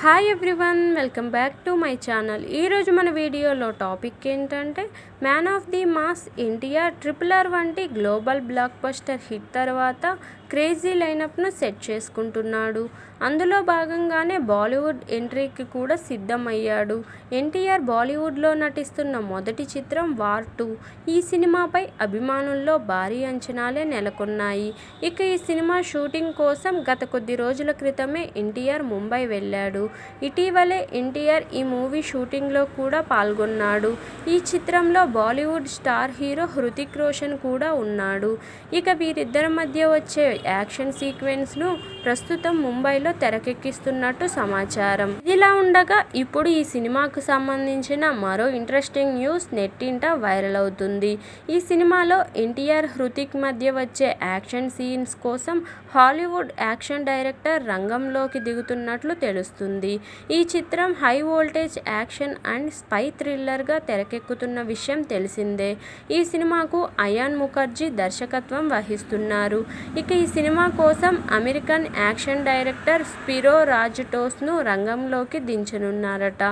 Hi everyone welcome back to my channel ఈరోజు మన వీడియోలో టాపిక్ ఏంటంటే man of the mass NTR triple R వంటి గ్లోబల్ బ్లాక్ బస్టర్ హిట్ తర్వాత crazy లైనప్ను సెట్ చేసుకుంటున్నాడు. అందులో భాగంగానే బాలీవుడ్ ఎంట్రీకి కూడా సిద్ధమయ్యాడు. ఎన్టీఆర్ బాలీవుడ్లో నటిస్తున్న మొదటి చిత్రం వార్ టూ. ఈ సినిమాపై అభిమానుల్లో భారీ అంచనాలే నెలకొన్నాయి. ఇక ఈ సినిమా షూటింగ్ కోసం గత కొద్ది రోజుల క్రితమే ఎన్టీఆర్ ముంబై వెళ్ళాడు. ఇటీవలే ఎన్టీఆర్ ఈ మూవీ షూటింగ్లో కూడా పాల్గొన్నాడు. ఈ చిత్రంలో Bollywood star hero Hrithik Roshan కూడా ఉన్నాడు. ఇక వీరిద్దరి మధ్య వచ్చే యాక్షన్ సీక్వెన్స్ను ప్రస్తుతం ముంబైలో తెరకెక్కిస్తున్నట్టు సమాచారం. ఇదిలా ఉండగా ఇప్పుడు ఈ సినిమాకు సంబంధించిన మరో ఇంట్రెస్టింగ్ న్యూస్ నెట్టింట వైరల్ అవుతుంది. ఈ సినిమాలో ఎన్టీఆర్ హృతిక్ మధ్య వచ్చే యాక్షన్ సీన్స్ కోసం హాలీవుడ్ యాక్షన్ డైరెక్టర్ రంగంలోకి దిగుతున్నట్లు తెలుస్తుంది. ఈ చిత్రం high voltage action and spy థ్రిల్లర్గా తెరకెక్కుతున్న విషయం తెలిసిందే. ఈ సినిమాకు అయాన్ ముఖర్జీ దర్శకత్వం వహిస్తున్నారు. ఇక ఈ సినిమా కోసం అమెరికన్ యాక్షన్ డైరెక్టర్ స్పిరో రాజటోస్ను రంగంలోకి దించనున్నారట.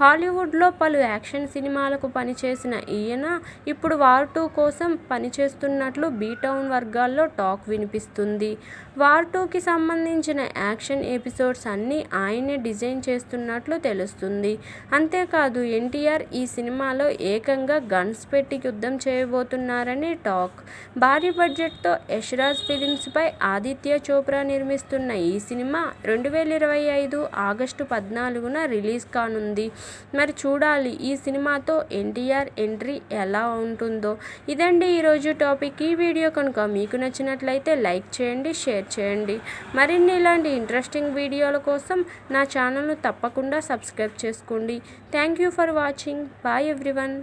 హాలీవుడ్లో పలు యాక్షన్ సినిమాలకు పనిచేసిన ఈయన ఇప్పుడు వార్ టూ కోసం పనిచేస్తున్నట్లు బీటౌన్ వర్గాల్లో టాక్ వినిపిస్తుంది. వార్ టూకి సంబంధించిన యాక్షన్ ఎపిసోడ్స్ అన్నీ ఆయనే డిజైన్ చేస్తున్నట్లు తెలుస్తుంది. అంతేకాదు ఎన్టీఆర్ ఈ సినిమాలో ఏకంగా గన్స్ పెట్టి యుద్ధం చేయబోతున్నారని టాక్. భారీ బడ్జెట్తో యశ్రాజ్ ఫిలిమ్స్పై ఆదిత్య చోప్రా నిర్మిస్తున్న ఈ సినిమా రెండు వేల ఇరవై ఐదు ఆగస్టు పద్నాలుగున రిలీజ్ కానుంది. మరి చూడాలి ఈ సినిమాతో ఎన్టీఆర్ ఎంట్రీ ఎలా ఉంటుందో. ఇదండి ఈరోజు టాపిక్. ఈ వీడియో కనుక మీకు నచ్చినట్లయితే లైక్ చేయండి షేర్ చేయండి. మరిన్ని ఇలాంటి ఇంట్రెస్టింగ్ వీడియోల కోసం నా ఛానల్ను తప్పకుండా సబ్స్క్రైబ్ చేసుకోండి. Thank you for watching. Bye everyone.